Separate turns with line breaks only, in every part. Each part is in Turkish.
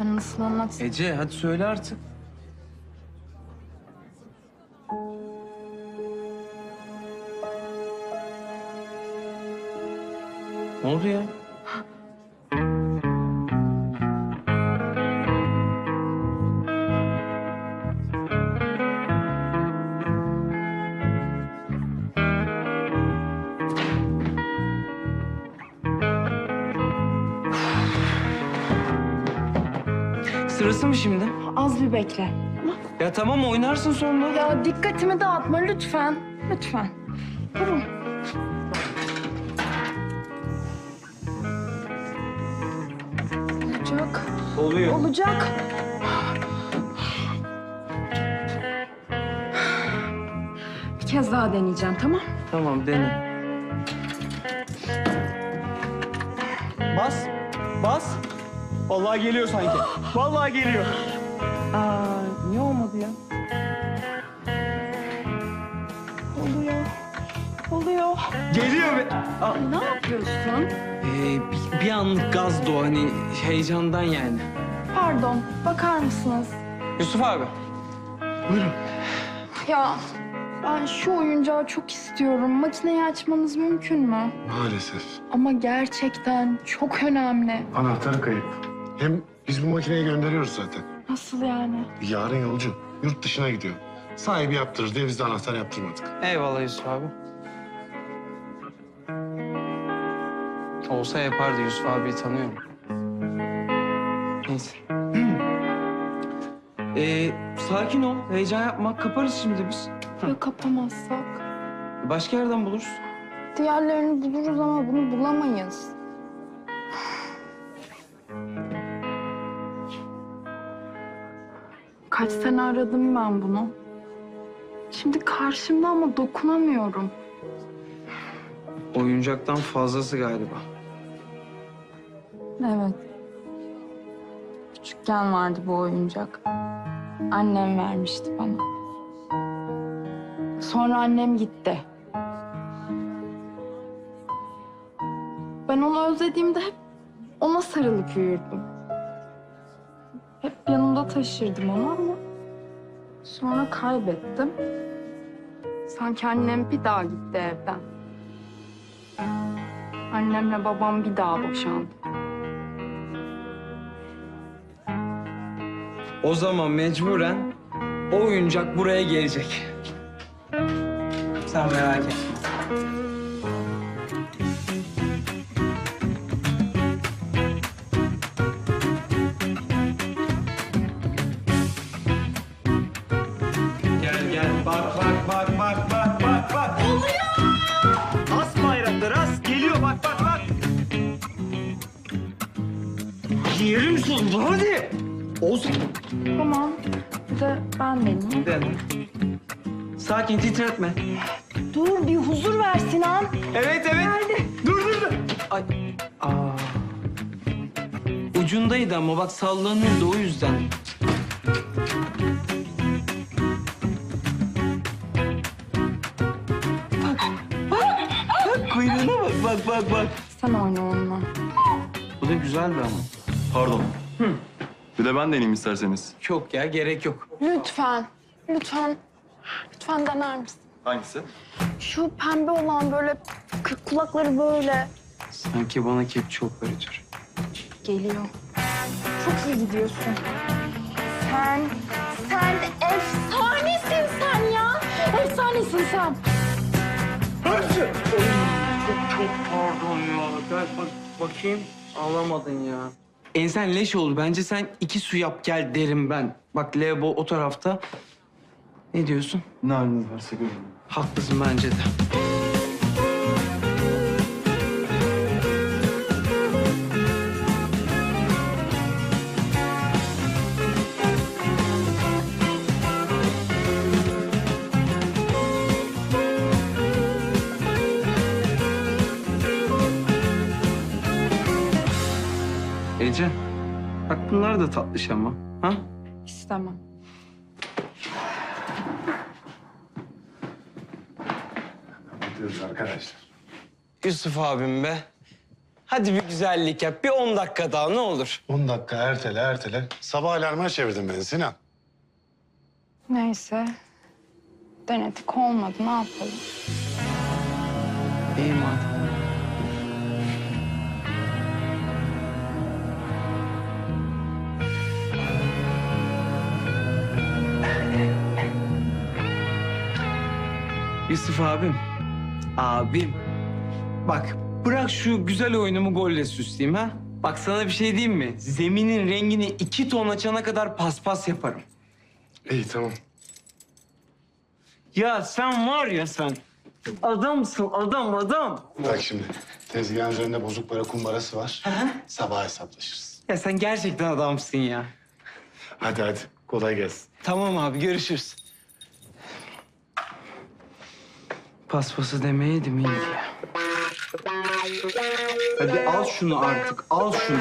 Ben nasıl anlatsam?
Ece hadi söyle artık. Ne oldu ya? Sırası mı şimdi?
Az bir bekle.
Ya tamam oynarsın sonra.
Ya dikkatimi dağıtma lütfen. Lütfen. Durun. Olacak.
Oluyor.
Olacak. Bir kez daha deneyeceğim tamam?
Tamam dene.
Bas. Bas. Vallahi geliyor sanki. Vallahi geliyor.
Aa niye olmadı ya?
Oluyor. Oluyor.
Geliyor be. Aa,
Ne yapıyorsun?
Ee, bir, bir anlık gazdı o hani heyecandan yani.
Pardon, bakar mısınız?
Yusuf abi.
Ya ben şu oyuncağı çok istiyorum. Makineyi açmanız mümkün mü?
Maalesef.
Ama gerçekten çok önemli.
Anahtarı kayıp. Hem biz bu makineyi gönderiyoruz zaten.
Nasıl yani?
Yarın yolcu. Yurt dışına gidiyor. Sahibi yaptırır diye biz de anahtar yaptırmadık.
Eyvallah Yusuf abi. Olsa yapardı Yusuf abiyi tanıyorum. Neyse. ee, sakin ol. Heyecan yapma. Kaparız şimdi biz.
Ya kapamazsak?
Başka yerden buluruz.
Diğerlerini buluruz ama bunu bulamayız. Kaç sene aradım ben bunu. Şimdi karşımda ama dokunamıyorum.
Oyuncaktan fazlası galiba.
Evet. Küçükken vardı bu oyuncak. Annem vermişti bana. Sonra annem gitti. Ben onu özlediğimde hep ona sarılıp uyurdum. Hep yanımda taşırdım onu ama sonra kaybettim. Sanki annem bir daha gitti evden. Annemle babam bir daha boşandı.
O zaman mecburen o oyuncak buraya gelecek. Sen merak etme. Bak bak bak bak bak bak bak.
as bayrakları as. Geliyor bak bak bak.
Yerim sonunda hadi. Olsun.
Tamam. Bir de ben deneyeyim.
Dene. Sakin titretme.
Dur bir huzur ver Sinan.
Evet evet. Dur dur dur. Ay. Aa. Ucundaydı ama bak sallanırdı o yüzden. Bak bak bak.
Sen oyna onunla.
Bu da güzeldi ama.
Pardon. Bir de ben deneyeyim isterseniz.
Yok ya gerek yok.
Lütfen. Lütfen. Lütfen dener misin?
Hangisi?
Şu pembe olan böyle k- kulakları böyle
Sanki bana kepçe operatör.
geliyor. Çok iyi gidiyorsun. Sen, sen efsanesin sen ya. Efsanesin sen.
Çok pardon ya. Gel bak bakayım. Ağlamadın ya. Ensen leş oldu. Bence sen iki su yap gel derim ben. Bak Lebo o tarafta. Ne diyorsun?
Ne haliniz varsa görün.
Haklısın bence de. Ece, bak bunlar da tatlış ama. Ha?
İstemem.
Kapatıyoruz arkadaşlar.
Yusuf abim be. Hadi bir güzellik yap. Bir 10 dakika daha ne olur.
10 dakika ertele ertele. Sabah alarmına çevirdin beni Sinan.
Neyse. Denedik olmadı ne yapalım?
Yusuf abim. Abim. Bak bırak şu güzel oyunumu golle süsleyeyim ha. Bak sana bir şey diyeyim mi? Zeminin rengini iki ton açana kadar paspas yaparım.
İyi tamam.
Ya sen var ya sen. Adamsın adam adam.
Bak şimdi tezgahın üzerinde bozuk para kumbarası var. Sabah hesaplaşırız.
Ya sen gerçekten adamsın ya.
Hadi hadi kolay gelsin.
Tamam abi görüşürüz. Paspası demeyeydim iyiydi ya. Hadi al şunu artık, al şunu.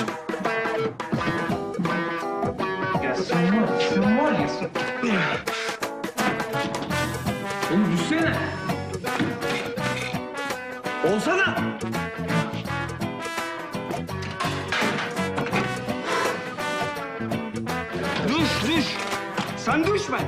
Ya sen var, sen var ya sen... Oğlum düşsene. Olsana. Düş, düş. Sen düşme.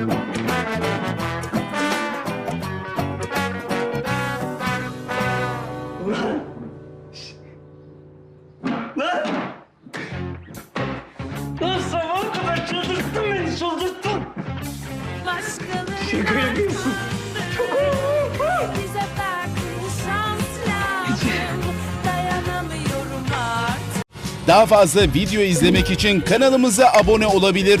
Lan sabaha kadar çıldırttın beni, çıldırttın. Şaka yapıyorsun.
Bize farklı şans lazım. Dayanamıyorum artık.
Daha fazla video izlemek için kanalımıza abone olabilir.